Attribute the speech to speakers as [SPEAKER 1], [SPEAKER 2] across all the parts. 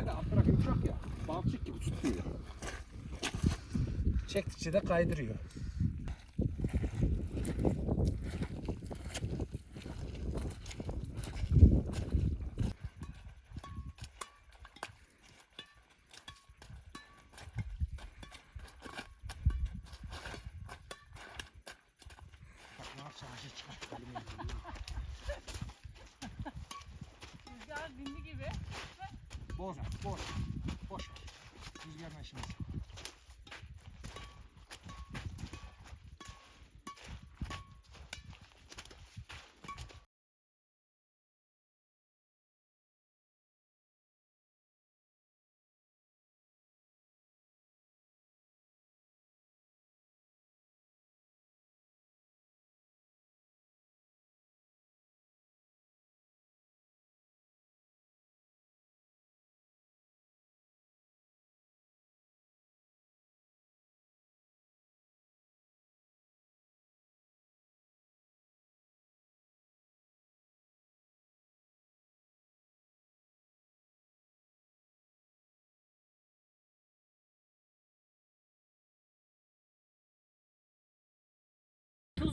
[SPEAKER 1] Baksana alt taraf yumuşak ya. Balçık gibi tutuyor. Çektikçe de kaydırıyor. Bak ne yapacağım? Боже, Боже, Боже.
[SPEAKER 2] Rüzgar maşinesi.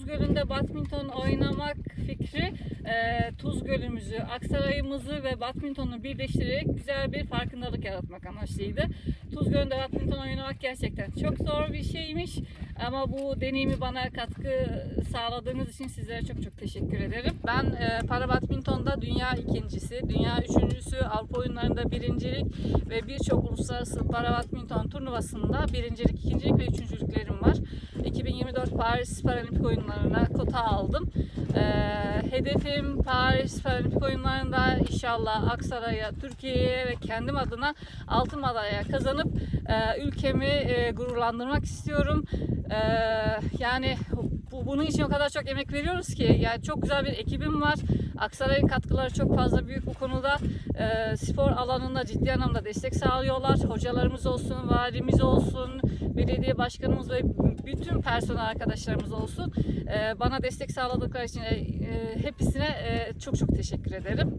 [SPEAKER 2] Gölü'nde badminton oynamak fikri e, Tuz Gölü'müzü, Aksaray'ımızı ve badmintonu birleştirerek güzel bir farkındalık yaratmak amaçlıydı. Tuz Gölü'nde badminton oynamak gerçekten çok zor bir şeymiş ama bu deneyimi bana katkı sağladığınız için sizlere çok çok teşekkür ederim. Ben e, para badmintonda dünya ikincisi, dünya üçüncüsü, Avrupa oyunlarında birincilik ve birçok uluslararası para badminton turnuvasında birincilik, ikincilik ve üçüncülüklerim var. 2024 Paris Paralimpik oyunlarına kota aldım. Ee, hedefim Paris Paralimpik oyunlarında inşallah Aksaray'a, Türkiye'ye ve kendim adına altın madalya kazanıp e, ülkemi e, gururlandırmak istiyorum. Ee, yani bu, bunun için o kadar çok emek veriyoruz ki yani çok güzel bir ekibim var. Aksaray'ın katkıları çok fazla büyük bu konuda. Ee, spor alanında ciddi anlamda destek sağlıyorlar. Hocalarımız olsun, valimiz olsun, belediye başkanımız ve bütün personel arkadaşlarımız olsun. Ee, bana destek sağladıkları için e, e, hepsine e, çok çok teşekkür ederim.